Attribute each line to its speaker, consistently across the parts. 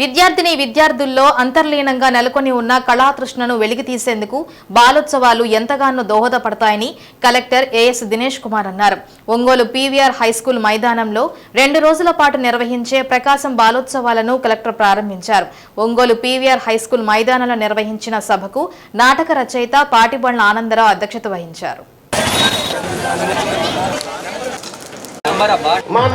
Speaker 1: విద్యార్థిని విద్యార్థుల్లో అంతర్లీనంగా నెలకొని ఉన్న కళాతృష్ణను వెలికి తీసేందుకు బాలోత్సవాలు ఎంతగానో దోహదపడతాయని collector A S Dinesh Kumar అన్నారు. ఒంగోలు పీవీఆర్ హైస్కూల్ మైదానంలో రెండు రోజుల పాటు నిర్వహించే ప్రకాశం బాలోత్సవాలను కలెక్టర్ ప్రారంభించారు. ఒంగోలు పీవీఆర్ హైస్కూల్ మైదానంలో నిర్వహించిన సభకు నాటక రచయిత పాటిబండ్ల ఆనందరావు అధ్యక్షత వహించారు.
Speaker 2: మన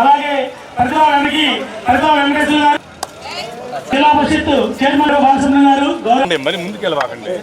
Speaker 3: అలాగే ప్రతిభా వెంకటి ప్రతిభా వెంకటేశ్వర గారు జిల్లా పరిషత్ చైర్మన్ బాలసుబ్రహ్మణ్యం గారు
Speaker 4: మరి ముందుకెళ్ళవాకండి.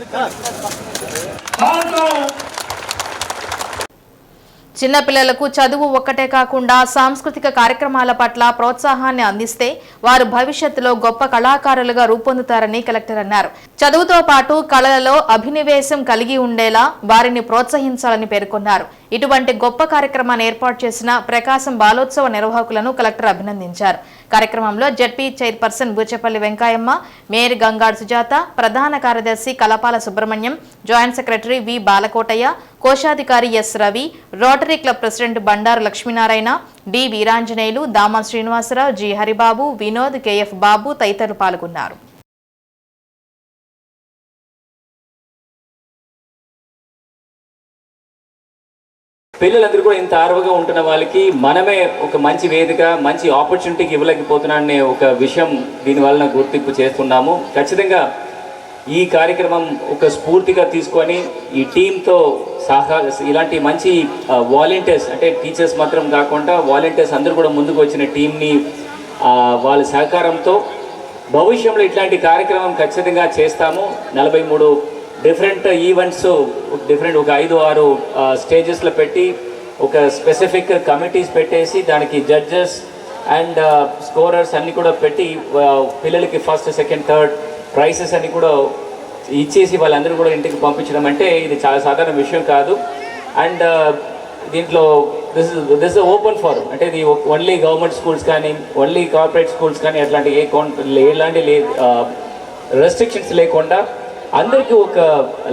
Speaker 1: చిన్నపిల్లలకు చదువు ఒక్కటే కాకుండా సాంస్కృతిక కార్యక్రమాల పట్ల ప్రోత్సాహాన్ని అందిస్తే వారు భవిష్యత్తులో గొప్ప కళాకారులుగా రూపొందుతారని కలెక్టర్ అన్నారు. చదువుతో పాటు కళలలో అభినివేశం కలిగి ఉండేలా వారిని ప్రోత్సహించాలని పేర్కొన్నారు. ఇటువంటి గొప్ప కార్యక్రమాన్ని ఏర్పాటు చేసిన ప్రకాశం బాలోత్సవ నిర్వాహకులను కలెక్టర్ అభినందించారు. కార్యక్రమంలో ZP chairperson Buchepalli Venkayamma mayor Gangad Sujatha ప్రధాన కార్యదర్శి Kalapala Subrahmanyam joint secretary V Balakotaiah కోశాధికారి S Ravi Rotary club president Bandaru Lakshminarayana D Veeranjaneyulu Dama Srinivasarao G Haribabu Vinod KF Babu తదితరులు పాల్గొన్నారు.
Speaker 5: పిల్లలందరూ కూడా ఇంత ఆర్వగా ఉంటున్న వాళ్ళకి మనమే ఒక మంచి వేదిక మంచి ఆపర్చునిటీకి ఇవ్వలేకపోతున్నానే ఒక విషయం దీని వలన గుర్తింపు చేస్తున్నాము. ఖచ్చితంగా ఈ కార్యక్రమం ఒక స్ఫూర్తిగా తీసుకొని ఈ టీంతో సహా ఇలాంటి మంచి వాలంటీర్స్ అంటే టీచర్స్ మాత్రం కాకుండా వాలంటీర్స్ అందరూ కూడా ముందుకు వచ్చిన టీంని వాళ్ళ సహకారంతో భవిష్యంలో ఇట్లాంటి కార్యక్రమం ఖచ్చితంగా చేస్తాము. నలభై మూడు డిఫరెంట్ ఈవెంట్స్ డిఫరెంట్ ఒక ఐదు ఆరు స్టేజెస్లో పెట్టి ఒక స్పెసిఫిక్ కమిటీస్ పెట్టేసి దానికి జడ్జెస్ అండ్ స్కోరర్స్ అన్నీ కూడా పెట్టి పిల్లలకి ఫస్ట్ సెకండ్ థర్డ్ ప్రైసెస్ అన్నీ కూడా ఇచ్చేసి వాళ్ళందరూ కూడా ఇంటికి పంపించడం అంటే ఇది చాలా సాధారణ విషయం కాదు. అండ్ దీంట్లో దిస్ దిస్ ఓపెన్ ఫార్ అంటే ఇది ఓన్లీ గవర్నమెంట్ స్కూల్స్ కానీ ఓన్లీ కార్పొరేట్ స్కూల్స్ కానీ అట్లాంటి ఏ ఎలాంటి లే రెస్ట్రిక్షన్స్ లేకుండా అందరికీ ఒక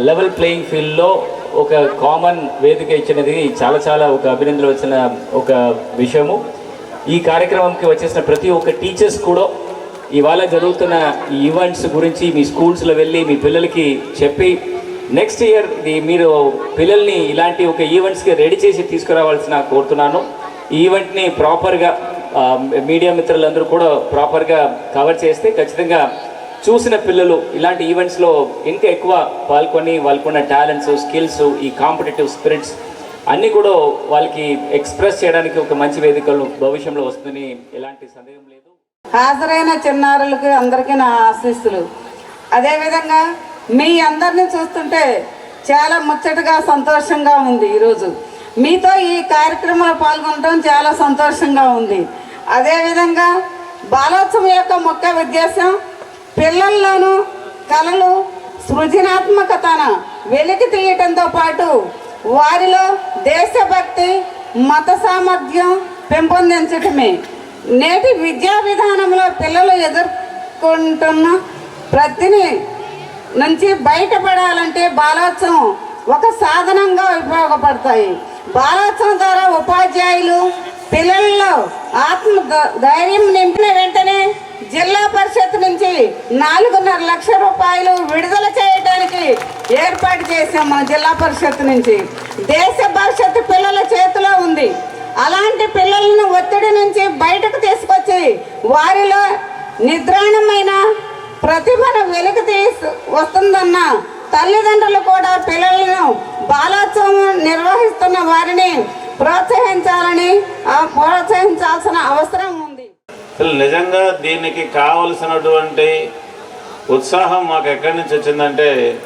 Speaker 5: లెవెల్ ప్లేయింగ్ ఫీల్డ్లో ఒక కామన్ వేదిక ఇచ్చినది చాలా చాలా ఒక అభినందనలు వచ్చిన ఒక విషయము. ఈ కార్యక్రమంకి వచ్చేసిన ప్రతి ఒక్క టీచర్స్ కూడా ఇవాళ జరుగుతున్న ఈ ఈవెంట్స్ గురించి మీ స్కూల్స్లో వెళ్ళి మీ పిల్లలకి చెప్పి నెక్స్ట్ ఇయర్ మీరు పిల్లల్ని ఇలాంటి ఒక ఈవెంట్స్కి రెడీ చేసి తీసుకురావాల్సిన కోరుతున్నాను. ఈ ఈవెంట్ని ప్రాపర్గా మీడియా మిత్రులందరూ కూడా ప్రాపర్గా కవర్ చేస్తే ఖచ్చితంగా చూసిన పిల్లలు ఇలాంటి ఈవెంట్స్లో ఇంకా ఎక్కువ పాల్గొని వాళ్ళకున్న టాలెంట్స్ స్కిల్స్ ఈ కాంపిటేటివ్ స్పిరిట్స్ అన్నీ కూడా వాళ్ళకి ఎక్స్ప్రెస్ చేయడానికి ఒక మంచి వేదికలు భవిష్యంలో వస్తుందని ఎలాంటి సందేహం లేదు.
Speaker 6: హాజరైన చిన్నారులకి అందరికీ నా ఆశీస్సులు. అదేవిధంగా మీ అందరిని చూస్తుంటే చాలా ముచ్చటగా సంతోషంగా ఉంది ఈరోజు. మీతో ఈ కార్యక్రమంలో పాల్గొనడం చాలా సంతోషంగా ఉంది. అదేవిధంగా బాలోత్సవం యొక్క ముఖ్య ఉద్దేశం పిల్లల్లోనూ కళలు సృజనాత్మకతను వెలికి తీయటంతో పాటు వారిలో దేశభక్తి మత సామర్థ్యం పెంపొందించటమే. నేటి విద్యా విధానంలో పిల్లలు ఎదుర్కొంటున్న ప్రతిని నుంచి బయటపడాలంటే బాలోత్సవం ఒక సాధనంగా ఉపయోగపడతాయి. బాలోత్సవం ద్వారా ఉపాధ్యాయులు పిల్లల్లో ఆత్మ ధైర్యం నింపిన వెంటనే జిల్లా పరిషత్ నుంచి నాలుగున్నర లక్ష రూపాయలు విడుదల చేయడానికి ఏర్పాటు చేశాం మన జిల్లా పరిషత్ నుంచి. దేశ భవిష్యత్తు పిల్లల చేతిలో ఉంది. అలాంటి పిల్లలను ఒత్తిడి నుంచి బయటకు తీసుకొచ్చి వారిలో నిద్రాణమైన ప్రతిభను వెలుగు తీసు వస్తుందన్న తల్లిదండ్రులు కూడా పిల్లలను బాలోత్సవం నిర్వహిస్తున్న వారిని ప్రోత్సహించాలని ప్రోత్సహించాల్సిన అవసరం ఉంది.
Speaker 7: అసలు నిజంగా దీనికి కావలసినటువంటి ఉత్సాహం మాకు ఎక్కడి నుంచి వచ్చిందంటే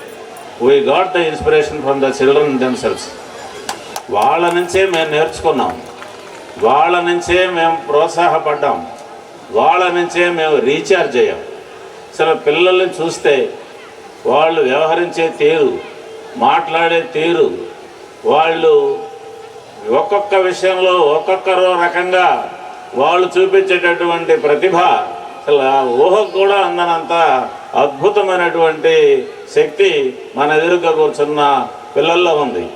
Speaker 7: we got the inspiration from the children themselves వాళ్ళ నుంచే మేము నేర్చుకున్నాం. వాళ్ళ నుంచే మేము ప్రోత్సాహపడ్డాం. వాళ్ళ నుంచే మేము రీఛార్జ్ అయ్యాం. అసలు పిల్లల్ని చూస్తే వాళ్ళు వ్యవహరించే తీరు మాట్లాడే తీరు వాళ్ళు ఒక్కొక్క విషయంలో ఒక్కొక్కరో రకంగా వాళ్ళు చూపించేటటువంటి ప్రతిభ అసలు ఊహకు కూడా అందనంత అద్భుతమైనటువంటి శక్తి మన ఎదురుగా కూర్చున్న పిల్లల్లో ఉంది.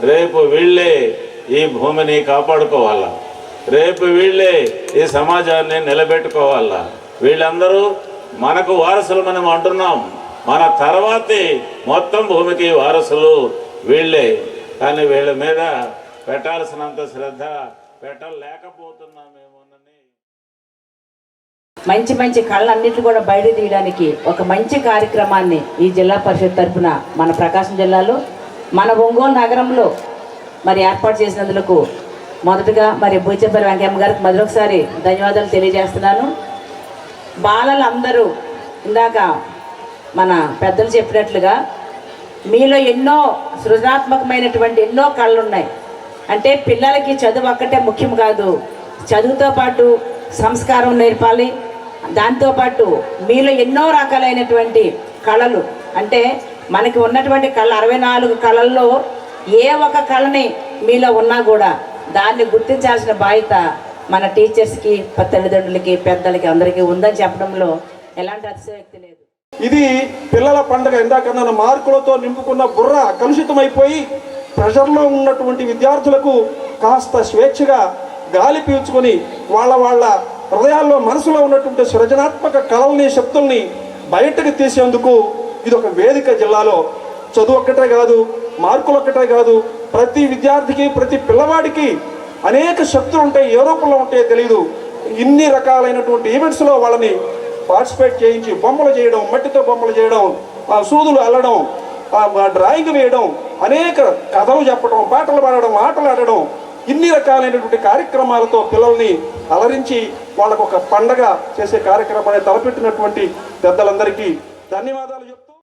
Speaker 7: రేపు వీళ్ళే ఈ భూమిని కాపాడుకోవాలా? రేపు వీళ్ళే ఈ సమాజాన్ని నిలబెట్టుకోవాలా? వీళ్ళందరూ మనకు వారసులు మనం అంటున్నాం. మన తర్వాతే మొత్తం భూమికి వారసులు వీళ్ళే. కానీ వీళ్ళ మీద పెట్టాల్సినంత శ్రద్ధ పెట్టలేకపోతున్నామేమోనని
Speaker 2: మంచి మంచి కళ్ళన్నింటినీ కూడా బయట తీయడానికి ఒక మంచి కార్యక్రమాన్ని ఈ జిల్లా పరిషత్ తరఫున మన ప్రకాశం జిల్లాలో మన ఒంగోలు నగరంలో మరి ఏర్పాటు చేసినందుకు మొదటగా మరి బూచంపల్లి వెంకయ్య గారికి మరొకసారి ధన్యవాదాలు తెలియజేస్తున్నాను. బాలలందరూ ఇందాక మన పెద్దలు చెప్పినట్లుగా మీలో ఎన్నో సృజనాత్మకమైనటువంటి ఎన్నో కళ్ళు ఉన్నాయి అంటే పిల్లలకి చదువు ఒక్కటే ముఖ్యం కాదు. చదువుతో పాటు సంస్కారం నేర్పాలి. దాంతోపాటు మీలో ఎన్నో రకాలైనటువంటి కళలు. అంటే మనకి ఉన్నటువంటి కళ అరవై నాలుగు కళల్లో ఏ ఒక కళని మీలో ఉన్నా కూడా దాన్ని గుర్తించాల్సిన బాధ్యత మన టీచర్స్కి తల్లిదండ్రులకి పెద్దలకి అందరికీ ఉందని చెప్పడంలో ఎలాంటి అతిశయోక్తి లేదు.
Speaker 4: ఇది పిల్లల పండుగ ఇందాకన్నా మార్కులతో నింపుకున్న బుర్ర కలుషితమైపోయి ప్రెషర్లో ఉన్నటువంటి విద్యార్థులకు కాస్త స్వేచ్ఛగా గాలి పీల్చుకొని వాళ్ళ వాళ్ళ హృదయాల్లో మనసులో ఉన్నటువంటి సృజనాత్మక కళల్ని శక్తుల్ని బయటకు తీసేందుకు ఇది ఒక వేదిక జిల్లాలో. చదువు ఒక్కటే కాదు మార్కులు ఒక్కటే కాదు ప్రతి విద్యార్థికి ప్రతి పిల్లవాడికి అనేక శక్తులు ఉంటాయి ఏ రూపంలో ఉంటాయో తెలియదు ఇన్ని రకాలైనటువంటి ఈవెంట్స్లో వాళ్ళని పార్టిసిపేట్ చేయించి బొమ్మలు చేయడం మట్టితో బొమ్మలు చేయడం ఆ సూదులు అల్లడం డ్రాయింగ్ వేయడం అనేక కథలు చెప్పడం పాటలు పాడడం ఆటలు ఆడడం ఇన్ని రకాలైనటువంటి కార్యక్రమాలతో పిల్లల్ని అలరించి వాళ్ళకు ఒక పండగ చేసే కార్యక్రమాన్ని తలపెట్టినటువంటి పెద్దలందరికీ ధన్యవాదాలు చెప్తూ